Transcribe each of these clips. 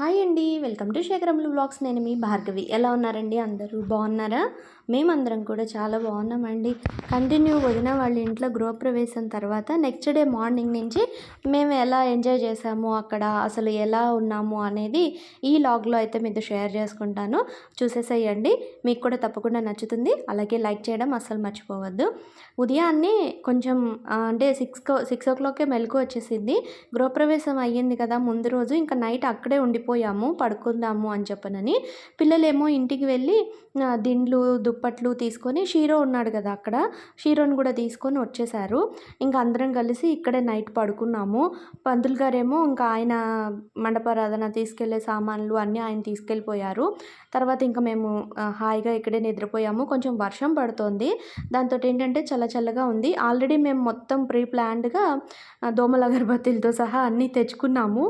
Hi అండి. Welcome to శేఖరములు blogs నేను మీ భార్గవి. ఎలా ఉన్నారండి అందరూ? బాగున్నారా? మేమందరం కూడా చాలా బాగున్నామండి. కంటిన్యూ వదిన వాళ్ళ ఇంట్లో గృహప్రవేశం తర్వాత నెక్స్ట్ డే మార్నింగ్ నుంచి మేము ఎలా ఎంజాయ్ చేసాము అక్కడ అసలు ఎలా ఉన్నాము అనేది ఈ లాగ్లో అయితే మీతో షేర్ చేసుకుంటాను. చూసేసేయండి. మీకు కూడా తప్పకుండా నచ్చుతుంది. అలాగే లైక్ చేయడం అస్సలు మర్చిపోవద్దు. ఉదయాన్నే కొంచెం అంటే సిక్స్ సిక్స్ ఓ క్లాక్కే మెలకు వచ్చేసింది. గృహప్రవేశం అయ్యింది కదా ముందు రోజు. ఇంకా నైట్ అక్కడే ఉండి వెళ్ళిపోయాము పడుకుందాము అని చెప్పనని. పిల్లలేమో ఇంటికి వెళ్ళి దిండ్లు దుప్పట్లు తీసుకొని షీరో ఉన్నాడు కదా అక్కడ. షీరోని కూడా తీసుకొని వచ్చేసారు ఇంకా అందరం కలిసి ఇక్కడే నైట్ పడుకున్నాము. పంతులు గారేమో ఇంకా ఆయన మండపారాధన తీసుకెళ్ళే సామాన్లు అన్నీ ఆయన తీసుకెళ్ళిపోయారు. తర్వాత ఇంకా మేము హాయిగా ఇక్కడే నిద్రపోయాము. కొంచెం వర్షం పడుతోంది. దాంతో ఏంటంటే చల్ల చల్లగా ఉంది. ఆల్రెడీ మేము మొత్తం ప్రీ ప్లాన్డ్గా దోమల అగరబత్తీలతో సహా అన్నీ తెచ్చుకున్నాము.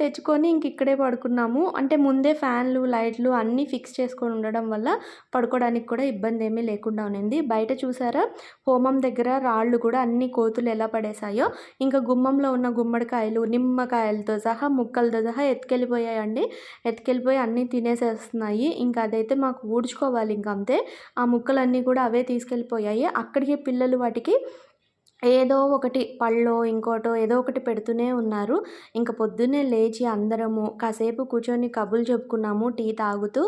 తెచ్చుకొని ఇంక ఇక్కడే పడుకున్నాము. అంటే ముందే ఫ్యాన్లు లైట్లు అన్నీ ఫిక్స్ చేసుకొని ఉండడం వల్ల పడుకోవడానికి కూడా ఇబ్బంది ఏమీ లేకుండా ఉన్నింది బయట చూసారా? హోమం దగ్గర రాళ్ళు కూడా అన్ని కోతులు ఎలా పడేసాయో ఇంకా గుమ్మంలో ఉన్న గుమ్మడికాయలు నిమ్మకాయలతో సహా ముక్కలతో సహా ఎత్తుకెళ్ళిపోయాయండి. ఎత్తుకెళ్ళిపోయి అన్నీ తినేసేస్తున్నాయి. ఇంకా అదైతే మాకు ఊడ్చుకోవాలి ఇంక అంతే. ఆ ముక్కలన్నీ కూడా అవే తీసుకెళ్ళిపోయాయి. అక్కడికి పిల్లలు వాటికి ఏదో ఒకటి పళ్ళో ఇంకోటో ఏదో ఒకటి పెడుతూనే ఉన్నారు. ఇంకా పొద్దున్నే లేచి అందరము కాసేపు కూర్చొని కబుర్లు చెప్పుకున్నాము టీ తాగుతూ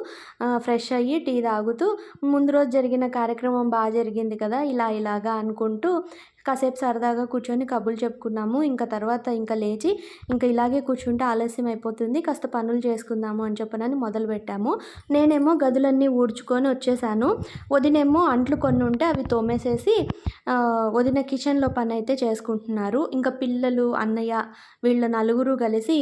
ఫ్రెష్ అయ్యి టీ తాగుతూ ముందు రోజు జరిగిన కార్యక్రమం బాగా జరిగింది కదా ఇలా ఇలాగా అనుకుంటూ కాసేపు సరదాగా కూర్చొని కబుర్లు చెప్పుకున్నాము. ఇంకా తర్వాత ఇంకా లేచి ఇంకా ఇలాగే కూర్చుంటే ఆలస్యం అయిపోతుంది. కాస్త పనులు చేసుకుందాము అని చెప్పనని మొదలుపెట్టాము నేనేమో గదులన్నీ ఊడ్చుకొని వచ్చేసాను. వదినేమో అంట్లు కొన్ని ఉంటే అవి తోమేసేసి వదిన కిచెన్లో పని అయితే చేసుకుంటున్నారు. ఇంకా పిల్లలు అన్నయ్య వీళ్ళ నలుగురు కలిసి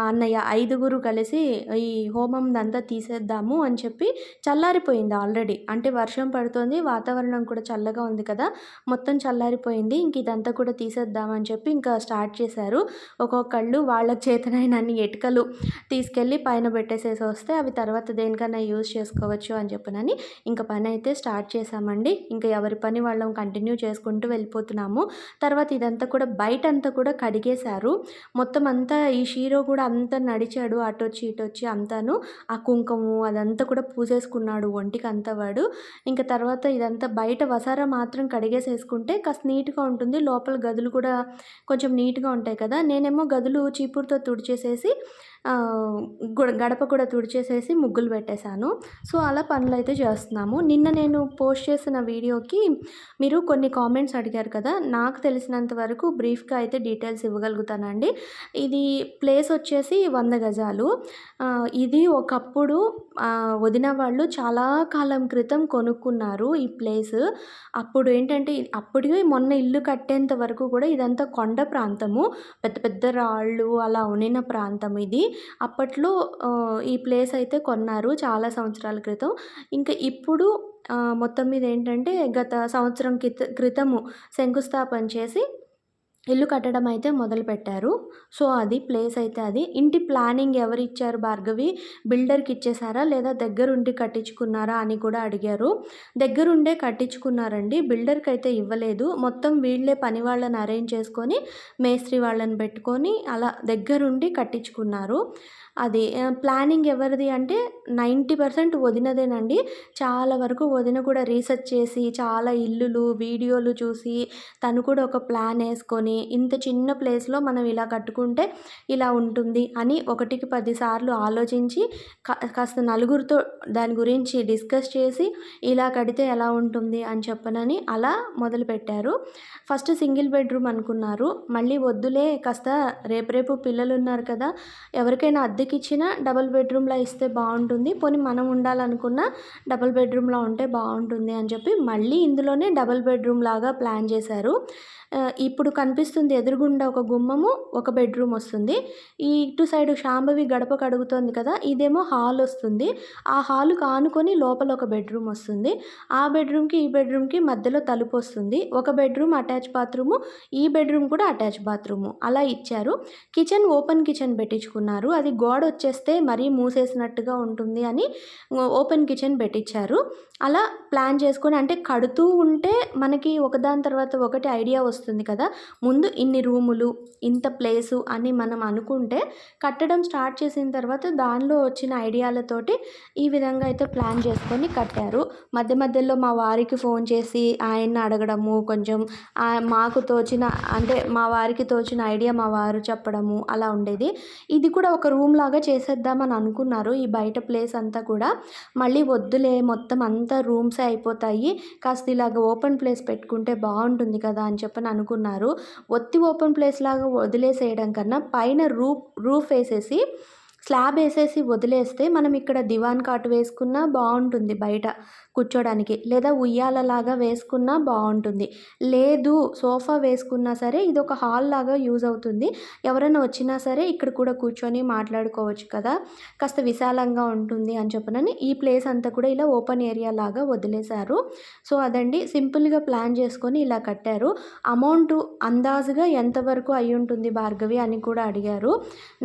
అన్నయ్య ఐదుగురు కలిసి ఈ హోమం అంతా తీసేద్దాము అని చెప్పి చల్లారిపోయింది ఆల్రెడీ. అంటే వర్షం పడుతుంది వాతావరణం కూడా చల్లగా ఉంది కదా. మొత్తం చల్లారిపోయింది. ఇంక ఇదంతా కూడా తీసేద్దామని చెప్పి ఇంకా స్టార్ట్ చేశారు. ఒక్కొక్కళ్ళు వాళ్ళ చేతనైన అన్ని ఎటుకలు తీసుకెళ్ళి పైన పెట్టేసేసి వస్తే అవి తర్వాత దేనికన్నా యూజ్ చేసుకోవచ్చు అని చెప్పనని ఇంకా పని అయితే స్టార్ట్ చేశామండి. ఇంకా ఎవరి పని వాళ్ళం కంటిన్యూ చేసుకుంటూ వెళ్ళిపోతున్నాము. తర్వాత ఇదంతా కూడా బయట అంతా కూడా కడిగేశారు. మొత్తం అంతా ఈ షీరో కూడా అంతా నడిచాడు. అటు వచ్చి ఇటు వచ్చి అంతాను. ఆ కుంకుమ అదంతా కూడా పూసేసుకున్నాడు ఒంటికి అంతా వాడు. ఇంకా తర్వాత ఇదంతా బయట వసారా మాత్రం కడిగేసేసుకుంటే కాస్త నీట్గా ఉంటుంది. లోపల గదులు కూడా కొంచెం నీట్గా ఉంటాయి కదా. నేనేమో గదులు చీపురుతో తుడిచేసేసి గడప కూడా తుడిచేసేసి ముగ్గులు పెట్టేశాను. సో అలా పనులు అయితే చేస్తున్నాము. నిన్న నేను పోస్ట్ చేసిన వీడియోకి మీరు కొన్ని కామెంట్స్ అడిగారు కదా నాకు తెలిసినంత వరకు బ్రీఫ్గా అయితే డీటెయిల్స్ ఇవ్వగలుగుతానండి. ఇది ప్లేస్ వచ్చేసి వంద గజాలు. ఇది ఒకప్పుడు వదిన వాళ్ళు చాలా కాలం క్రితం కొనుక్కున్నారు ఈ ప్లేస్. అప్పుడు ఏంటంటే అప్పుడు మొన్న ఇల్లు కట్టేంత వరకు కూడా ఇదంతా కొండ ప్రాంతము. పెద్ద పెద్ద రాళ్ళు అలా ఉనిన ప్రాంతం ఇది. అప్పట్లో ఈ ప్లేస్ అయితే కొన్నారు చాలా సంవత్సరాల క్రితం. ఇంకా ఇప్పుడు మొత్తం మీద ఏంటంటే గత సంవత్సరం క్రిత క్రితము శంకుస్థాపన చేసి ఇల్లు కట్టడం అయితే మొదలుపెట్టారు సో అది ప్లేస్ అయితే అది. ఇంటి ప్లానింగ్ ఎవరు ఇచ్చారు భార్గవి? బిల్డర్కి ఇచ్చేసారా? లేదా దగ్గరుండి కట్టించుకున్నారా అని కూడా అడిగారు. దగ్గరుండే కట్టించుకున్నారండి. బిల్డర్కి అయితే ఇవ్వలేదు. మొత్తం వీళ్ళే పని వాళ్ళని అరేంజ్ చేసుకొని మేస్త్రి వాళ్ళని పెట్టుకొని అలా దగ్గరుండి కట్టించుకున్నారు. అది ప్లానింగ్ ఎవరిది అంటే నైంటీ పర్సెంట్ వదినదేనండి. చాలా వరకు వదిన కూడా రీసెర్చ్ చేసి చాలా ఇల్లులు వీడియోలు చూసి తను కూడా ఒక ప్లాన్ వేసుకొని ఇంత చిన్న ప్లేస్లో మనం ఇలా కట్టుకుంటే ఇలా ఉంటుంది అని ఒకటికి పదిసార్లు ఆలోచించి కాస్త నలుగురితో దాని గురించి డిస్కస్ చేసి ఇలా కడితే ఎలా ఉంటుంది అని చెప్పనని అలా మొదలుపెట్టారు. ఫస్ట్ సింగిల్ బెడ్రూమ్ అనుకున్నారు. మళ్ళీ వద్దులే కాస్త రేపు రేపు పిల్లలు ఉన్నారు కదా ఎవరికైనా అద్దె ఇచ్చినా డబుల్ బెడ్రూమ్లో ఇస్తే బాగుంటుంది. పోనీ మనం ఉండాలనుకున్న డబుల్ బెడ్రూమ్లో ఉంటే బాగుంటుంది అని చెప్పి మళ్ళీ ఇందులోనే డబుల్ బెడ్రూమ్ లాగా ప్లాన్ చేశారు. ఇప్పుడు కనిపిస్తుంది ఎదురుగుండా ఒక గుమ్మము ఒక బెడ్రూమ్ వస్తుంది. ఈ ఇటు సైడ్ శాంభవి గడప కడుగుతోంది కదా ఇదేమో హాల్ వస్తుంది. ఆ హాల్కి ఆనుకొని లోపల ఒక బెడ్రూమ్ వస్తుంది. ఆ బెడ్రూమ్కి ఈ బెడ్రూమ్కి మధ్యలో తలుపు వస్తుంది. ఒక బెడ్రూమ్ అటాచ్ బాత్రూము ఈ బెడ్రూమ్ కూడా అటాచ్ బాత్రూము. అలా ఇచ్చారు. కిచెన్ ఓపెన్ కిచెన్ పెట్టించుకున్నారు. అది గోడ వచ్చేస్తే మరీ మూసేసినట్టుగా ఉంటుంది అని ఓపెన్ కిచెన్ పెట్టించారు. అలా ప్లాన్ చేసుకొని అంటే కడుతూ ఉంటే మనకి ఒకదాని తర్వాత ఒకటి ఐడియా వస్తుంది. కదా. ముందు ఇన్ని రూములు ఇంత ప్లేసు అని మనం అనుకుంటే కట్టడం స్టార్ట్ చేసిన తర్వాత దానిలో వచ్చిన ఐడియాలతోటి ఈ విధంగా అయితే ప్లాన్ చేసుకొని కట్టారు. మధ్య మధ్యలో మా వారికి ఫోన్ చేసి ఆయన్ని అడగడము కొంచెం మాకు తోచిన అంటే మా వారికి తోచిన ఐడియా మా వారు చెప్పడము అలా ఉండేది. ఇది కూడా ఒక రూమ్ లాగా చేసేద్దామని అనుకున్నారు. ఈ బయట ప్లేస్ అంతా కూడా మళ్ళీ వద్దులే మొత్తం అంతా రూమ్సే అయిపోతాయి. కాస్త ఇలాగ ఓపెన్ ప్లేస్ పెట్టుకుంటే బాగుంటుంది కదా అని చెప్పి అనుకున్నారు. ఒత్తి ఓపెన్ ప్లేస్ లాగా వదిలేసేయడం కన్నా పైన రూఫ్ రూఫ్ వేసేసి స్లాబ్ వేసేసి వదిలేస్తే మనం ఇక్కడ దివాన్ కాటు వేసుకున్నా బాగుంటుంది బయట. కూర్చోడానికి లేదా ఉయ్యాలలాగా వేసుకున్నా బాగుంటుంది. లేదు సోఫా వేసుకున్నా సరే ఇది ఒక హాల్ లాగా యూజ్ అవుతుంది. ఎవరైనా వచ్చినా సరే ఇక్కడ కూడా కూర్చొని మాట్లాడుకోవచ్చు కదా. కాస్త విశాలంగా ఉంటుంది అని చెప్పనని ఈ ప్లేస్ అంతా కూడా ఇలా ఓపెన్ ఏరియా లాగా వదిలేశారు. సో అదండి సింపుల్గా ప్లాన్ చేసుకొని ఇలా కట్టారు. అమౌంట్ అందాజుగా ఎంతవరకు అయి ఉంటుంది భార్గవి అని కూడా అడిగారు.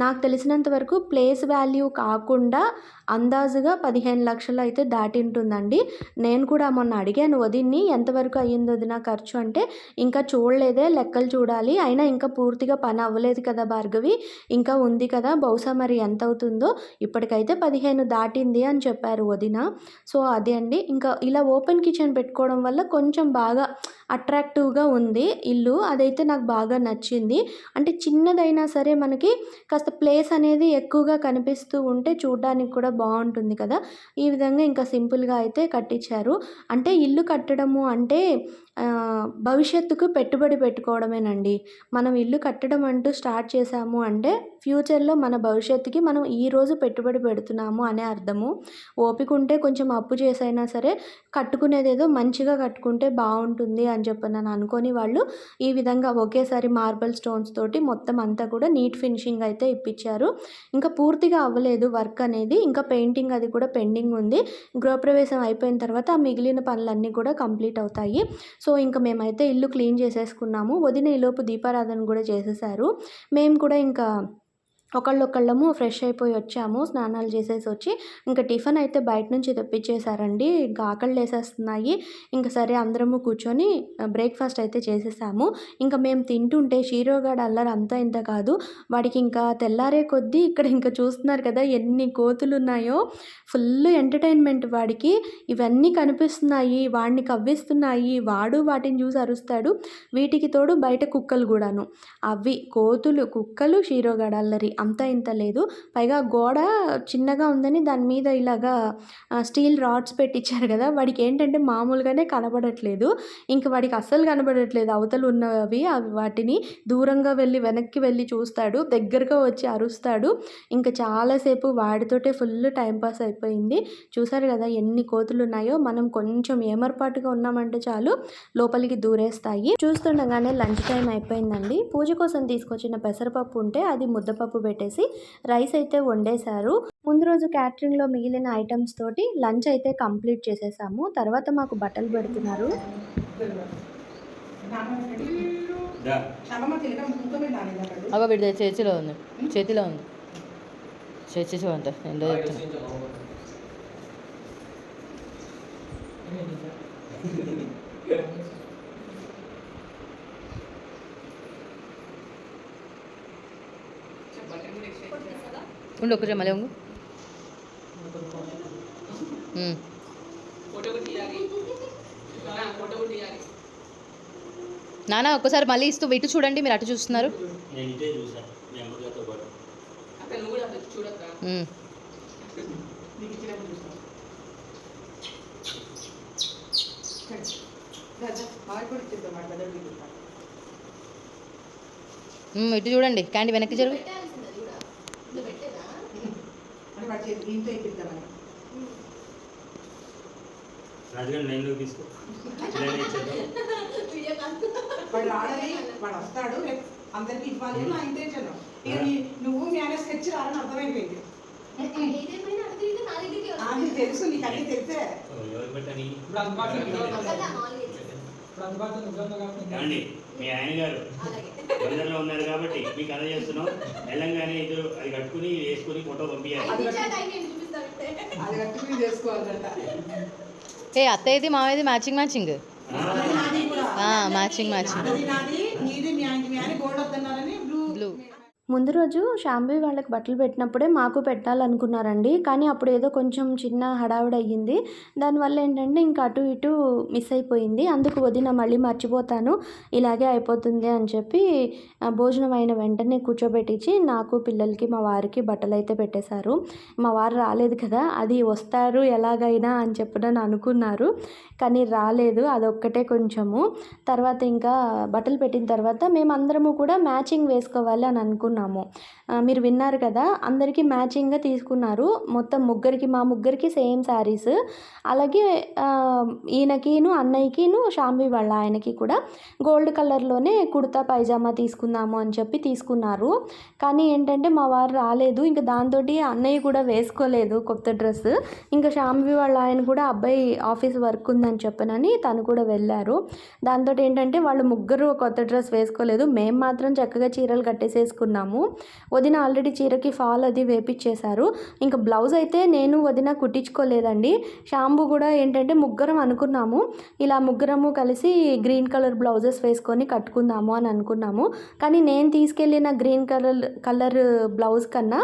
నాకు తెలిసినంత వరకు ప్లేస్ వాల్యూ కాకుండా అందాజుగా పదిహేను లక్షలు అయితే దాటి ఉంటుందండి. నేను కూడా మొన్న అడిగాను వదిన్ని ఎంతవరకు అయ్యింది వదిన ఖర్చు? అంటే ఇంకా చూడలేదే లెక్కలు చూడాలి. అయినా ఇంకా పూర్తిగా పని అవ్వలేదు కదా భార్గవి. ఇంకా ఉంది కదా బహుశా మరి ఎంత అవుతుందో. ఇప్పటికైతే పదిహేను దాటింది అని చెప్పారు వదిన. సో అదే అండి. ఇంకా ఇలా ఓపెన్ కిచెన్ పెట్టుకోవడం వల్ల కొంచెం బాగా అట్రాక్టివ్గా ఉంది. ఇల్లు అదైతే నాకు బాగా నచ్చింది. అంటే చిన్నదైనా సరే మనకి కాస్త ప్లేస్ అనేది ఎక్కువగా కనిపిస్తూ ఉంటే చూడడానికి కూడా బాగుంటుంది కదా. ఈ విధంగా ఇంకా సింపుల్గా అయితే కట్టించారు. అంటే ఇల్లు కట్టడము అంటే భవిష్యత్తుకు పెట్టుబడి పెట్టుకోవడమేనండి. మనం ఇల్లు కట్టడం అంటూ స్టార్ట్ చేసాము అంటే ఫ్యూచర్లో మన భవిష్యత్తుకి మనం ఈరోజు పెట్టుబడి పెడుతున్నాము అనే అర్థము. ఓపిక ఉంటే కొంచెం అప్పు చేసైనా సరే కట్టుకునేదేదో మంచిగా కట్టుకుంటే బాగుంటుంది అని చెప్పి నన్ను అనుకొని వాళ్ళు ఈ విధంగా ఒకేసారి మార్బల్ స్టోన్స్ తోటి మొత్తం అంతా కూడా నీట్ ఫినిషింగ్ అయితే ఇప్పించారు ఇంకా పూర్తిగా అవ్వలేదు వర్క్ అనేది. ఇంకా పెయింటింగ్ అది కూడా పెండింగ్ ఉంది. గృహప్రవేశం అయిపోయిన తర్వాత ఆ మిగిలిన పనులన్నీ కూడా కంప్లీట్ అవుతాయి. సో ఇంకా మేమైతే ఇల్లు క్లీన్ చేసేసుకున్నాము. వదిన ఈలోపు దీపారాధన కూడా చేసేసారు. మేము కూడా ఇంకా ఒకళ్ళొకళ్ళము ఫ్రెష్ అయిపోయి వచ్చాము స్నానాలు చేసేసి వచ్చి ఇంకా టిఫిన్ అయితే బయట నుంచి తెప్పించేశారండి. ఇంకా ఆకలి వేసేస్తున్నాయి. ఇంకా సరే అందరము కూర్చొని బ్రేక్ఫాస్ట్ అయితే చేసేసాము. ఇంకా మేము తింటుంటే షీరోగాడు అల్లరి అంతా ఇంత కాదు. వాడికి ఇంకా తెల్లారే కొద్దీ ఇక్కడ ఇంకా చూస్తున్నారు కదా ఎన్ని కోతులు ఉన్నాయో ఫుల్ ఎంటర్టైన్మెంట్ వాడికి. ఇవన్నీ కనిపిస్తున్నాయి వాడిని కవ్విస్తున్నాయి వాడు వాటిని చూసి అరుస్తాడు. వీటికి తోడు బయట కుక్కలు కూడాను. అవి కోతులు కుక్కలు షీరోగాడ అల్లరి. అంతా ఇంత లేదు. పైగా గోడ చిన్నగా ఉందని దాని మీద ఇలాగా స్టీల్ రాడ్స్ పెట్టించారు కదా వాడికి ఏంటంటే మామూలుగానే కనబడట్లేదు. ఇంక వాడికి అస్సలు కనబడట్లేదు. అవతలు ఉన్నవి అవి వాటిని దూరంగా వెళ్ళి వెనక్కి వెళ్ళి చూస్తాడు. దగ్గరగా వచ్చి అరుస్తాడు. ఇంకా చాలాసేపు వాడితోటే ఫుల్ టైంపాస్ అయిపోయింది. చూసారు కదా ఎన్ని కోతులు ఉన్నాయో మనం కొంచెం ఏమర్పాటుగా ఉన్నామంటే చాలు లోపలికి దూరేస్తాయి. చూస్తుండగానే లంచ్ టైం అయిపోయిందండి. పూజ కోసం తీసుకొచ్చిన పెసరపప్పు ఉంటే అది ముద్దపప్పు పెట్టేసి రైస్ అయితే వండేశారు. ముందు రోజు క్యాటరింగ్లో మిగిలిన ఐటమ్స్ తోటి లంచ్ అయితే కంప్లీట్ చేసేసాము. తర్వాత మాకు బట్టలు పెడుతున్నారు. అవ వీడి చేతిలో ఉంది. చేతిలో ఉంది. చేసేసి అంట. ఏంటో చెప్తున్నా. ఉండు ఒక్కటే మళ్ళీ ఉంగు. నాన్న ఒక్కసారి మళ్ళీ ఇస్తూ ఇటు చూడండి మీరు అటు చూస్తున్నారు. నేను ఇటు చూడండి క్యాండీ వెనక్కి జరుగు. రాజుగారి తీసుకో. ఇలానే ఇచ్చేద్దాం. వాడు రాడని వాడు వస్తాడు. రేపు అందరికి ఇవ్వాలి అని నా ఇంటెన్షన్ ఇక నువ్వు మీ ఆయన స్కెచ్ రాలని అర్థమైపోయింది. అది తెలుసు నీకు అన్నీ తెలిసే. మీ ఆయన గారు. బందర్లో ఉన్నారు కాబట్టి మీకు అందజేస్తున్నాం తెలంగాణ ఇది అది కట్టుకుని వేసుకుని ఫోటో పంపించాలి. అది కట్టు- అది కట్టుకుని చేసుకోవాలంట. ఏ అత్తయ్యది మామయ్యది మ్యాచింగ్ మ్యాచింగ్. మ్యాచింగ్ మ్యాచింగ్ అది నాది నీది మీ ఆయనకి మీ ఆయన గోల్డ్ వద్దన్నారని బ్లూ Blue. ముందు రోజు శాంభవి వాళ్ళకి బట్టలు పెట్టినప్పుడే మాకు పెట్టాలనుకున్నారండి. కానీ అప్పుడు ఏదో కొంచెం చిన్న హడావిడి అయ్యింది. దానివల్ల ఏంటంటే ఇంకా అటు ఇటు మిస్ అయిపోయింది. అందుకు వదిన మళ్ళీ మర్చిపోతాను. ఇలాగే అయిపోతుంది అని చెప్పి భోజనం అయిన వెంటనే కూర్చోబెట్టించి నాకు పిల్లలకి మా వారికి బట్టలు అయితే పెట్టేశారు. మా వారు రాలేదు కదా అది వస్తారు ఎలాగైనా అని చెప్పడం అనుకున్నారు. కానీ రాలేదు అదొక్కటే కొంచెము. తర్వాత ఇంకా బట్టలు పెట్టిన తర్వాత మేమందరము కూడా మ్యాచింగ్ వేసుకోవాలి అని అనుకున్నాను తీసుకున్నాము. మీరు విన్నారు కదా అందరికీ మ్యాచింగ్గా తీసుకున్నారు. మొత్తం ముగ్గురికి మా ముగ్గురికి సేమ్ శారీస్ అలాగే ఈయనకిను అన్నయ్యకిను షాంబి వాళ్ళ ఆయనకి కూడా గోల్డ్ కలర్లోనే కుర్తా పైజామా తీసుకుందాము అని చెప్పి తీసుకున్నారు. కానీ ఏంటంటే మా వారు రాలేదు. ఇంకా దాంతో అన్నయ్య కూడా వేసుకోలేదు కొత్త డ్రెస్ ఇంకా షాంబి వాళ్ళ ఆయన కూడా అబ్బాయి ఆఫీస్ వర్క్ ఉందని చెప్పనని తను కూడా వెళ్ళారు. దాంతో ఏంటంటే వాళ్ళు ముగ్గురు కొత్త డ్రెస్ వేసుకోలేదు. మేము మాత్రం చక్కగా చీరలు కట్టేసేసుకున్నాము. వదిన ఆల్రెడీ చీరకి ఫాల్ అది వేపించేశారు ఇంకా బ్లౌజ్ అయితే నేను వదిన కుట్టించుకోలేదండి. షాంబు కూడా ఏంటంటే ముగ్గురం అనుకున్నాము. ఇలా ముగ్గురము కలిసి గ్రీన్ కలర్ బ్లౌజెస్ వేసుకొని కట్టుకుందాము అని అనుకున్నాము. కానీ నేను తీసుకెళ్ళిన గ్రీన్ కలర్ కలర్ బ్లౌజ్ కన్నా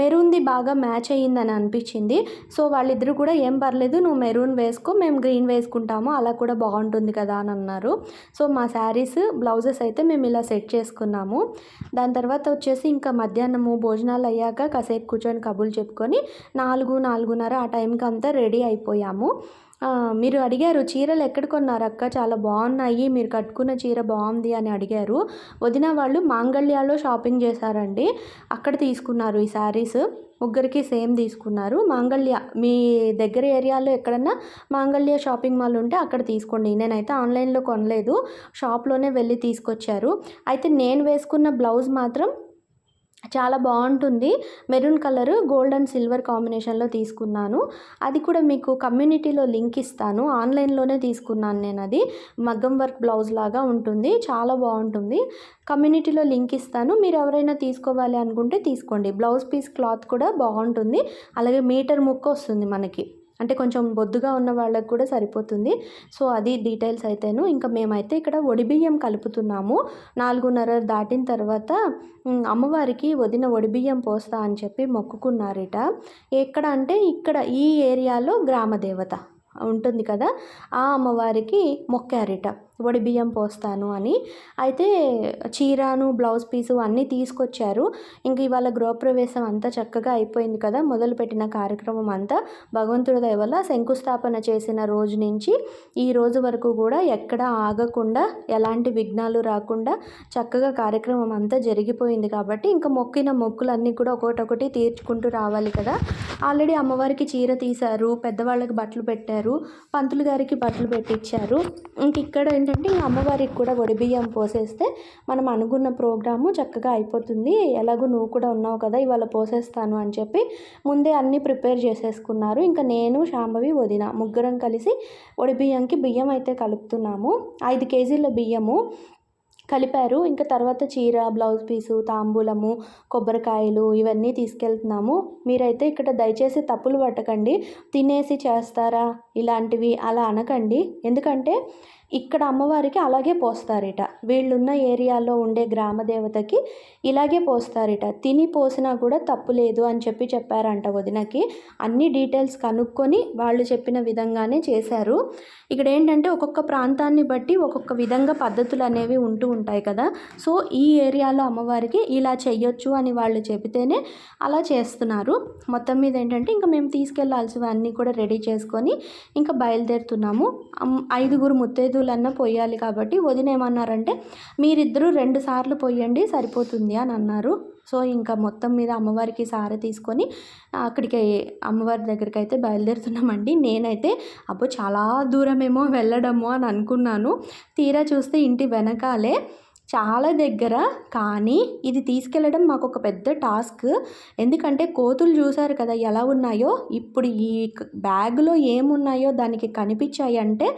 మెరూన్ది బాగా మ్యాచ్ అయ్యిందని అనిపించింది. సో వాళ్ళిద్దరూ కూడా ఏం పర్లేదు నువ్వు మెరూన్ వేసుకో మేము గ్రీన్ వేసుకుంటాము అలా కూడా బాగుంటుంది కదా అని అన్నారు. సో మా శారీస్ బ్లౌజెస్ అయితే మేము ఇలా సెట్ చేసుకున్నాము. దాని తర్వాత వచ్చి వచ్చేసి ఇంకా మధ్యాహ్నము భోజనాలు అయ్యాక కాసేపు కూర్చొని కబుర్లు చెప్పుకొని నాలుగు నాలుగున్నర ఆ టైంకి అంతా రెడీ అయిపోయాము. మీరు అడిగారు చీరలు ఎక్కడ కొన్నారు అక్క? చాలా బాగున్నాయి మీరు కట్టుకున్న చీర బాగుంది అని అడిగారు. వదిన వాళ్ళు మాంగళ్యాలో షాపింగ్ చేశారండి. అక్కడ తీసుకున్నారు ఈ శారీస్. ముగ్గురికి సేమ్ తీసుకున్నారు. మాంగళ్య మీ దగ్గర ఏరియాలో ఎక్కడన్నా మాంగళ్య షాపింగ్ మాల్ ఉంటే అక్కడ తీసుకోండి. నేనైతే ఆన్లైన్లో కొనలేదు. షాప్లోనే వెళ్ళి తీసుకొచ్చారు. అయితే నేను వేసుకున్న బ్లౌజ్ మాత్రం చాలా బాగుంటుంది. Maroon colour gold and silver కాంబినేషన్లో తీసుకున్నాను. అది కూడా మీకు కమ్యూనిటీలో లింక్ ఇస్తాను. ఆన్లైన్లోనే తీసుకున్నాను నేను అది. మగ్గం వర్క్ బ్లౌజ్ లాగా ఉంటుంది. చాలా బాగుంటుంది. కమ్యూనిటీలో లింక్ ఇస్తాను. మీరు ఎవరైనా తీసుకోవాలి అనుకుంటే తీసుకోండి. బ్లౌజ్ పీస్ క్లాత్ కూడా బాగుంటుంది. అలాగే మీటర్ ముక్క వస్తుంది మనకి. అంటే కొంచెం బొద్దుగా ఉన్న వాళ్ళకి కూడా సరిపోతుంది. సో అది డీటెయిల్స్ అయితేను. ఇంకా మేమైతే ఇక్కడ ఒడిబియ్యం కలుపుతున్నాము. నాలుగున్నర దాటిన తర్వాత అమ్మవారికి వదిన ఒడిబియ్యం పోస్తా అని చెప్పి మొక్కుకున్నారట. ఎక్కడ అంటే ఇక్కడ ఈ ఏరియాలో గ్రామ దేవత ఉంటుంది కదా ఆ అమ్మవారికి మొక్కారట. వడి బియ్యం పోస్తాను అని. అయితే చీరాను బ్లౌజ్ పీసు అన్నీ తీసుకొచ్చారు. ఇంక ఇవాళ గృహప్రవేశం అంతా చక్కగా అయిపోయింది కదా. మొదలుపెట్టిన కార్యక్రమం అంతా భగవంతుడి దయ వల్ల శంకుస్థాపన చేసిన రోజు నుంచి ఈ రోజు వరకు కూడా ఎక్కడ ఆగకుండా ఎలాంటి విఘ్నాలు రాకుండా చక్కగా కార్యక్రమం అంతా జరిగిపోయింది కాబట్టి ఇంకా మొక్కిన మొక్కులన్నీ కూడా ఒకటొకటి తీర్చుకుంటూ రావాలి కదా. ఆల్రెడీ అమ్మవారికి చీర తీశారు పెద్దవాళ్ళకి బట్టలు పెట్టారు పంతులు గారికి బట్టలు పెట్టించారు ఇంక ఇక్కడ ఏంటంటే ఈ అమ్మవారికి కూడా బియ్యం పోసేస్తే మనం అనుకున్న ప్రోగ్రాము చక్కగా అయిపోతుంది. ఎలాగో నువ్వు కూడా ఉన్నావు కదా ఇవాళ పోసేస్తాను అని చెప్పి ముందే అన్నీ ప్రిపేర్ చేసేసుకున్నారు. ఇంకా నేను శాంభవి వదిన ముగ్గురం కలిసి బియ్యంకి బియ్యం అయితే కలుపుతున్నాము. ఐదు కేజీల బియ్యము కలిపారు. ఇంకా తర్వాత చీర బ్లౌజ్ పీసు తాంబూలము కొబ్బరికాయలు ఇవన్నీ తీసుకెళ్తున్నాము. మీరైతే ఇక్కడ దయచేసి తప్పులు పట్టకండి. తినేసి చేస్తారా? ఇలాంటివి అలా అనకండి. ఎందుకంటే ఇక్కడ అమ్మవారికి అలాగే పోస్తారట. వీళ్ళున్న ఏరియాలో ఉండే గ్రామ దేవతకి ఇలాగే పోస్తారట. తిని పోసినా కూడా తప్పు లేదు అని చెప్పి చెప్పారంట వదినకి. అన్ని డీటెయిల్స్ కనుక్కొని వాళ్ళు చెప్పిన విధంగానే చేశారు. ఇక్కడ ఏంటంటే ఒక్కొక్క ప్రాంతాన్ని బట్టి ఒక్కొక్క విధంగా పద్ధతులు అనేవి ఉంటూ ఉంటాయి కదా. సో ఈ ఏరియాలో అమ్మవారికి ఇలా చెయ్యొచ్చు అని వాళ్ళు చెబితేనే అలా చేస్తున్నారు. మొత్తం మీద ఏంటంటే ఇంకా మేము తీసుకెళ్ళాల్సినవన్నీ కూడా రెడీ చేసుకొని ఇంకా బయలుదేరుతున్నాము. ఐదుగురు ముత్తైదు ముత్తైదులన్నా పోయాలి కాబట్టి వదిన ఏమన్నారంటే మీరిద్దరూ రెండు సార్లు పొయ్యండి సరిపోతుంది అని అన్నారు. సో ఇంకా మొత్తం మీద అమ్మవారికి సార తీసుకొని అక్కడికి అమ్మవారి దగ్గరికి అయితే బయలుదేరుతున్నామండి. నేనైతే అబ్బో చాలా దూరమేమో వెళ్ళడము అని అనుకున్నాను. తీరా చూస్తే ఇంటి వెనకాలే చాలా దగ్గర కానీ ఇది తీసుకెళ్ళడం మాకు ఒక పెద్ద టాస్క్. ఎందుకంటే కోతులు చూసారు కదా ఎలా ఉన్నాయో ఇప్పుడు ఈ బ్యాగ్లో ఏమున్నాయో దానికి కనిపించాయి అంటే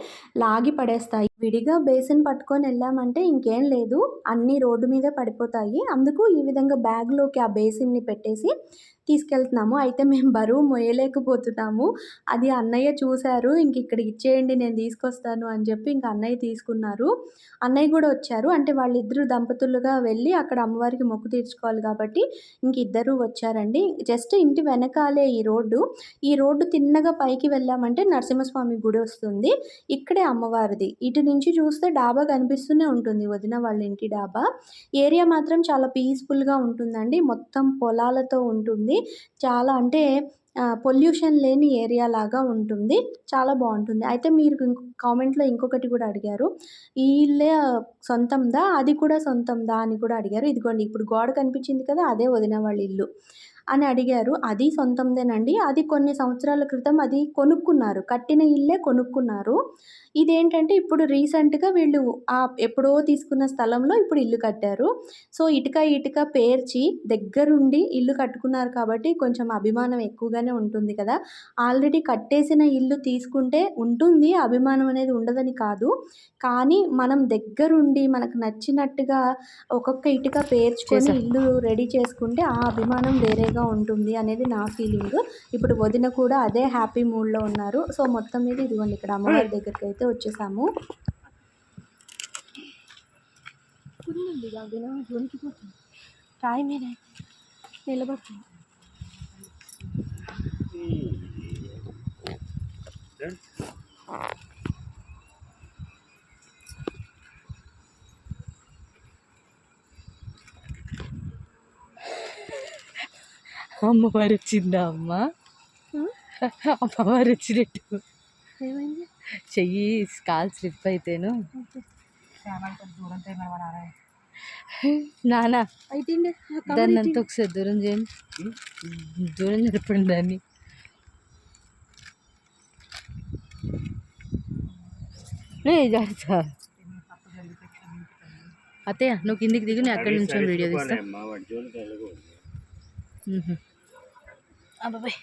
లాగి పడేస్తాయి. విడిగా బేసిన్ పట్టుకొని వెళ్ళామంటే ఇంకేం లేదు అన్నీ రోడ్డు మీదే పడిపోతాయి. అందుకు ఈ విధంగా బ్యాగ్లోకి ఆ బేసిన్ని పెట్టేసి తీసుకెళ్తున్నాము. అయితే మేము బరువు మోయలేకపోతున్నాము. అది అన్నయ్య చూశారు. ఇంక ఇక్కడ ఇచ్చేయండి నేను తీసుకొస్తాను అని చెప్పి ఇంక అన్నయ్య తీసుకున్నారు. అన్నయ్య కూడా వచ్చారు. అంటే వాళ్ళిద్దరు దంపతులుగా వెళ్ళి అక్కడ అమ్మవారికి మొక్కు తీర్చుకోవాలి కాబట్టి ఇంక ఇద్దరు వచ్చారండి. జస్ట్ ఇంటి వెనకాలే ఈ రోడ్డు. ఈ రోడ్డు తిన్నగా పైకి వెళ్ళామంటే నరసింహస్వామి గుడి వస్తుంది. ఇక్కడే అమ్మవారిది. ఇటు నుంచి చూస్తే డాబా కనిపిస్తూనే ఉంటుంది. వదిన వాళ్ళ ఇంటి డాబా. ఏరియా మాత్రం చాలా పీస్ఫుల్గా ఉంటుందండి. మొత్తం పొలాలతో ఉంటుంది. చాలా అంటే పొల్యూషన్ లేని ఏరియా లాగా ఉంటుంది. చాలా బాగుంటుంది. అయితే మీరు ఇంకో కామెంట్లో ఇంకొకటి కూడా అడిగారు. ఈ ఇల్లే సొంతందా? అది కూడా సొంతందా? అని కూడా అడిగారు. ఇదిగోండి ఇప్పుడు గోడ కనిపించింది కదా అదే వదిన వాళ్ళ ఇల్లు అని అడిగారు. అది సొంతందేనండి. అది కొన్ని సంవత్సరాల క్రితం అది కొనుక్కున్నారు. కట్టిన ఇల్లే కొనుక్కున్నారు. ఇదేంటంటే ఇప్పుడు రీసెంట్గా వీళ్ళు ఆ ఎప్పుడో తీసుకున్న స్థలంలో ఇప్పుడు ఇల్లు కట్టారు. సో ఇటుక ఇటుక పేర్చి దగ్గరుండి ఇల్లు కట్టుకున్నారు కాబట్టి కొంచెం అభిమానం ఎక్కువగానే ఉంటుంది కదా. ఆల్రెడీ కట్టేసిన ఇల్లు తీసుకుంటే ఉంటుంది అభిమానం అనేది ఉండదని కాదు. కానీ మనం దగ్గరుండి మనకు నచ్చినట్టుగా ఒక్కొక్క ఇటుక పేర్చుకొని. ఇల్లు రెడీ చేసుకుంటే ఆ అభిమానం వేరేగా ఉంటుంది అనేది నా ఫీలింగ్. ఇప్పుడు వదిన కూడా అదే హ్యాపీ మూడ్లో ఉన్నారు. సో మొత్తం మీద ఇదిగోండి ఇక్కడ అమ్మవారి దగ్గరికి అయితే వచ్చేసాము. రాయి మీద నిలబడుతుంది. అమ్మవారు వచ్చిందా అమ్మ? అమ్మవారు వచ్చినట్టు. ఏమైంది? చెయ్యి కాలు స్లిప్ అయితేను. నానా అయితే దాన్ని అంతా ఒకసారి దూరం చేయండి. దూరం జరపండి దాన్ని. ఏ జాగ్రత్త. అత్తయ్య నువ్వు కిందికి దిగు నేను అక్కడి నుంచి వీడియో తీస్తా అమ్మా వాడి జోలికి వెళ్ళకూడదు మ్మ్. అబ్బాయి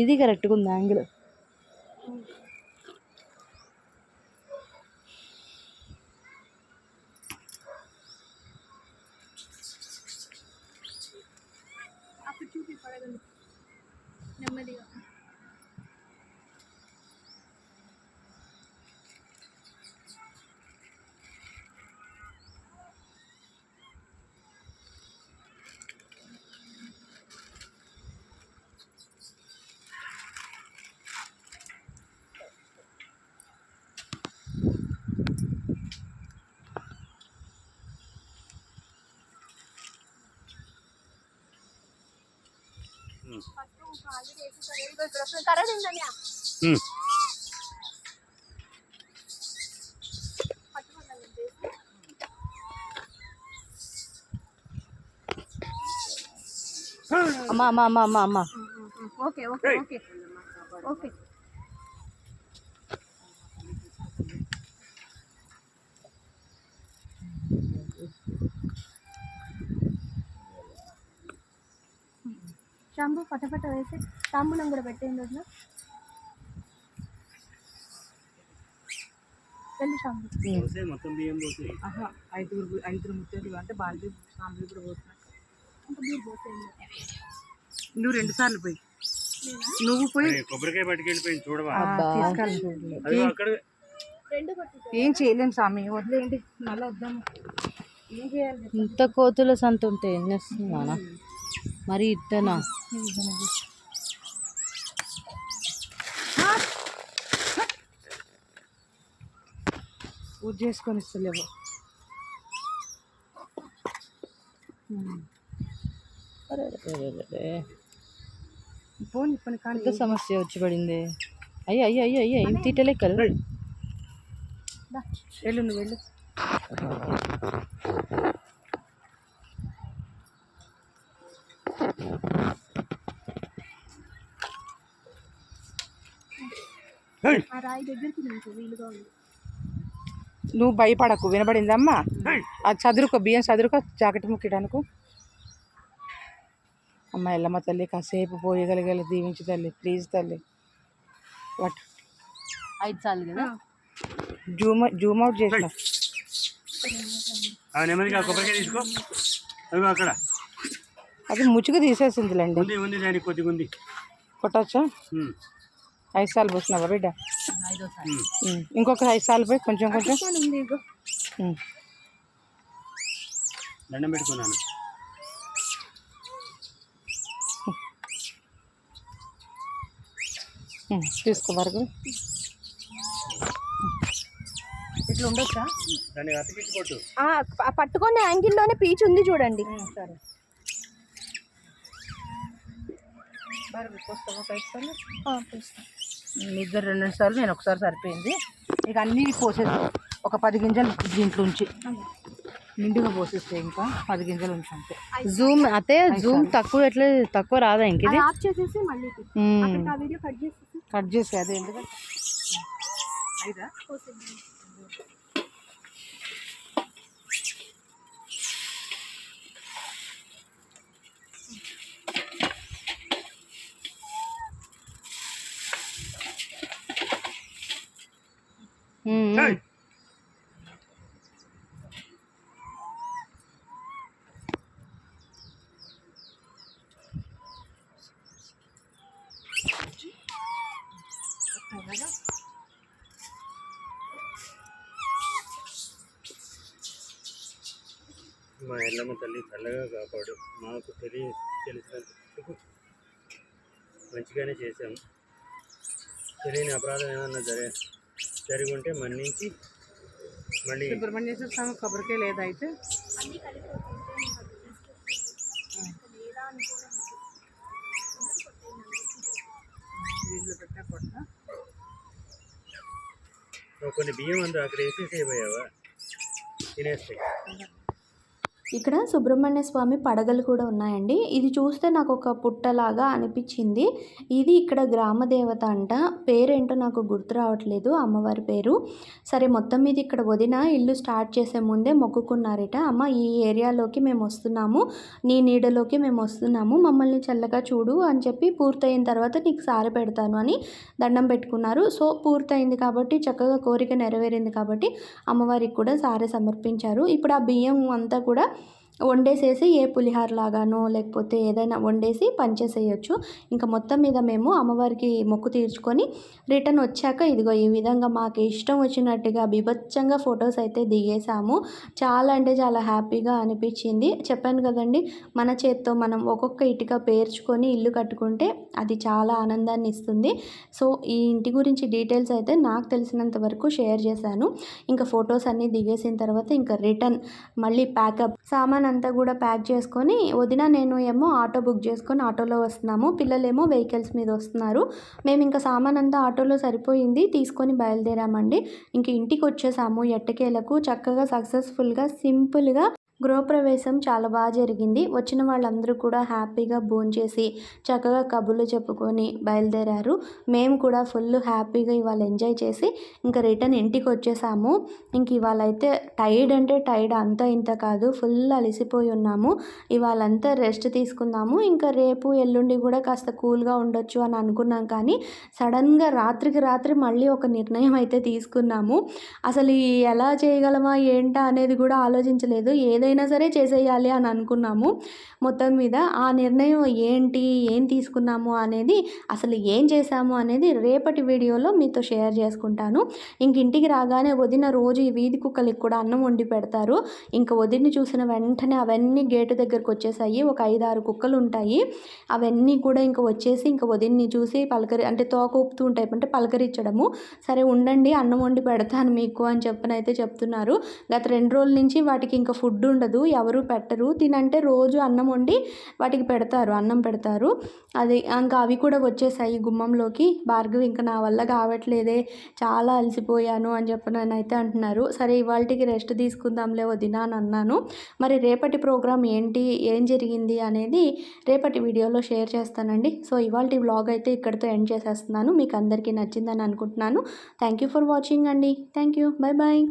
ఇది కరెక్ట్గా ఉంది యాంగిల్. అమ్మ అమ్మ అమ్మ అమ్మ అమ్మ okay okay okay okay shampoo పటపట వేసి తాంబూలం కూడా పెట్టేయండి పోసి ఐదుగురు ఐదుగురు ముత్తైదులు అంటే బాల్టీ సాంబ్రీ కూడా పోతున్నా. ఇంకా మీరు పోసేయండి నువ్వు రెండు సార్లు పోయి. నువ్వు పోయి. కొబ్బరికాయ పట్టుకెళ్ళిపోయింది చూడవా? అబ్బా. తీసుకెళ్ళి. అది అక్కడ. రెండు కొట్టి ఏం చేయలేము స్వామి వదిలేయండి. మళ్ళీ వద్దాము. ఏం చేయాలి ఇంత కోతుల సంత ఉంటే ఏం చేస్తున్నానా మరి ఇట్టనా? చేసుకొని ఇస్తలేవు. పోనీ పని కానీ సమస్య వచ్చి పడింది? అయ్యో అయ్యో అయ్యో అయ్యో ఏం తీటలేకలు వెళ్ళు నువ్వు వెళ్ళు ఆ రాయి దగ్గరికి నుంచి వీలుగా ఉంది నువ్వు భయపడకు వినబడిందమ్మా? అది చదురుకో బియ్యం చదురుకో జాకెట్ ముక్కడానికి అమ్మ ఎల్లమ్మ తల్లి కాసేపు పోయగలిగేలా దీవించు తల్లి ప్లీజ్ తల్లి. వాట్? ఐదు సార్లు కదా? జూమ్ జూమ్ అవుట్ చేసిన అక్కడ. అది ముచ్చుకు తీసేసిందిలేండి. కొట్టచ్చా? ఐదు సార్లు పోసినావా బిడ్డ. ఇంకొక ఐదు సార్లు పోయి కొంచెం కొంచెం. దండం పెట్టుకున్నాను. ఉమ్. తీసుకో వరకు. ఇట్లా ఉండొచ్చా? పట్టుకునే యాంగిల్లోనే పీచ్ ఉంది చూడండి. సరే. ఇద్దరు రెండు రెండు సార్లు నేను ఒకసారి సరిపోయింది. ఇక అన్నీ పోసేసి ఒక పది గింజలు దీంట్లో ఉంచి. నిండుగా పోసేస్తే ఇంకా పది గింజలు ఉంచి అంతే. జూమ్ అతే జూమ్ తక్కువ ఎట్లా తక్కువ రాదా ఇంక అది ఇది ఆఫ్ చేసేసి మళ్ళీ కట్ చేసేసి. కట్ చేసి అదే ఎందుకంటే. మా ఎల్లమ్మ తల్లి చల్లగా కాపాడు. మాకు తెలియ తెలిసినందుకు మంచిగానే చేశాము. తెలియని అపరాధం ఏమన్నా జరి జరిగి ఉంటే మన్నించి మళ్ళీ సుబ్రహ్మణ్యేశ్వర స్వామి కొబ్బరికాయ లేదా అయితే కొన్ని బియ్యం అందు అక్కడ వేసేసేయబోయావా తినేస్తాయి ఇక్కడ సుబ్రహ్మణ్య స్వామి పడగలు కూడా ఉన్నాయండి. ఇది చూస్తే నాకు ఒక పుట్టలాగా అనిపించింది. ఇది ఇక్కడ గ్రామ దేవత అంట. పేరేంటో నాకు గుర్తు రావట్లేదు. అమ్మవారి పేరు. సరే మొత్తం మీద ఇక్కడ వదిన ఇల్లు స్టార్ట్ చేసే ముందే మొక్కుకున్నారట. అమ్మ ఈ ఏరియాలోకి మేము వస్తున్నాము. నీ నీడలోకి మేము వస్తున్నాము. మమ్మల్ని చల్లగా చూడు అని చెప్పి పూర్తయిన తర్వాత నీకు సారి పెడతాను అని దండం పెట్టుకున్నారు. సో పూర్తయింది కాబట్టి చక్కగా కోరిక నెరవేరింది కాబట్టి అమ్మవారికి కూడా సారి సమర్పించారు. ఇప్పుడు ఆ బియ్యం అంతా కూడా వండేసేసి ఏ పులిహార లాగానో లేకపోతే ఏదైనా వండేసి పంచేసేయచ్చు. ఇంకా మొత్తం మీద మేము అమ్మవారికి మొక్కు తీర్చుకొని రిటర్న్ వచ్చాక ఇదిగో ఈ విధంగా మాకు ఇష్టం వచ్చినట్టుగా బిభత్సంగా ఫొటోస్ అయితే దిగేసాము చాలా అంటే చాలా హ్యాపీగా అనిపించింది. చెప్పాను కదండి మన చేత్తో మనం ఒక్కొక్క ఇటుక పేర్చుకొని ఇల్లు కట్టుకుంటే అది చాలా ఆనందాన్ని ఇస్తుంది. సో ఈ ఇంటి గురించి డీటెయిల్స్ అయితే నాకు తెలిసినంత వరకు షేర్ చేశాను. ఇంకా ఫొటోస్ అన్నీ దిగేసిన తర్వాత ఇంకా రిటర్న్ మళ్ళీ ప్యాకప్ సామాన్ అంతా కూడా ప్యాక్ చేసుకొని వదిన నేను ఏమో ఆటో బుక్ చేసుకొని ఆటోలో వస్తున్నాము. పిల్లలేమో వెహికల్స్ మీద వస్తున్నారు. మేము ఇంకా సామాన్ అంతా ఆటోలో సరిపోయింది. తీసుకొని బయలుదేరామండి. ఇంక ఇంటికి వచ్చేసాము ఎట్టకేలకు చక్కగా సక్సెస్ఫుల్గా సింపుల్గా గృహప్రవేశం చాలా బాగా జరిగింది. వచ్చిన వాళ్ళందరూ కూడా హ్యాపీగా భోంచేసి చక్కగా కబుర్లు చెప్పుకొని బయలుదేరారు. మేము కూడా ఫుల్ హ్యాపీగా ఇవాళ ఎంజాయ్ చేసి ఇంకా రిటర్న్ ఇంటికి వచ్చేసాము. ఇంక ఇవాళ అయితే టైర్డ్ అంటే టైర్డ్ అంతా ఇంత కాదు. ఫుల్ అలసిపోయి ఉన్నాము. ఇవాళంతా రెస్ట్ తీసుకుందాము. ఇంకా రేపు ఎల్లుండి కూడా కాస్త కూల్గా ఉండొచ్చు అని అనుకున్నాం కానీ సడన్గా రాత్రికి రాత్రి మళ్ళీ ఒక నిర్ణయం అయితే తీసుకున్నాము. అసలు ఎలా చేయగలమా ఏంటా అనేది కూడా ఆలోచించలేదు. ఏదైనా సరే చేసేయాలి అని అనుకున్నాము. మొత్తం మీద ఆ నిర్ణయం ఏంటి ఏం తీసుకున్నాము అనేది అసలు ఏం చేశాము అనేది రేపటి వీడియోలో మీతో షేర్ చేసుకుంటాను. ఇంక ఇంటికి రాగానే వదిన రోజు ఈ వీధి కుక్కలకి కూడా అన్నం వండి పెడతారు. ఇంకా వదిన చూసిన వెంటనే అవన్నీ గేటు దగ్గరకు వచ్చేసాయి. ఒక ఐదు ఆరు కుక్కలు ఉంటాయి. అవన్నీ కూడా ఇంకా వచ్చేసి ఇంకా వదిన్ని చూసి పలకరి అంటే తోక ఊపుతూ ఉంటాయి. అంటే పలకరించడము. సరే ఉండండి అన్నం వండి పెడతాను మీకు అని చెప్పనైతే చెప్తున్నారు. గత రెండు రోజుల నుంచి వాటికి ఇంకా ఫుడ్ ఉండదు ఎవరు పెట్టరు. తినంటే రోజు అన్నం వండి వాటికి పెడతారు అన్నం పెడతారు. అది ఇంకా అవి కూడా వచ్చేసాయి గుమ్మంలోకి. భార్గవి ఇంకా నా వల్ల కావట్లేదే చాలా అలసిపోయాను అని చెప్పి నేను అయితే అంటున్నారు. సరే ఇవాళకి రెస్ట్ తీసుకుందాంలే వదినా అని అన్నాను. మరి రేపటి ప్రోగ్రామ్ ఏంటి ఏం జరిగింది అనేది రేపటి వీడియోలో షేర్ చేస్తానండి. సో ఇవాళ వ్లాగ్ అయితే ఇక్కడితో ఎండ్ చేసేస్తున్నాను. మీకు అందరికీ నచ్చిందని అనుకుంటున్నాను. థ్యాంక్ యూ ఫర్ వాచింగ్ అండి. Thank you. Bye bye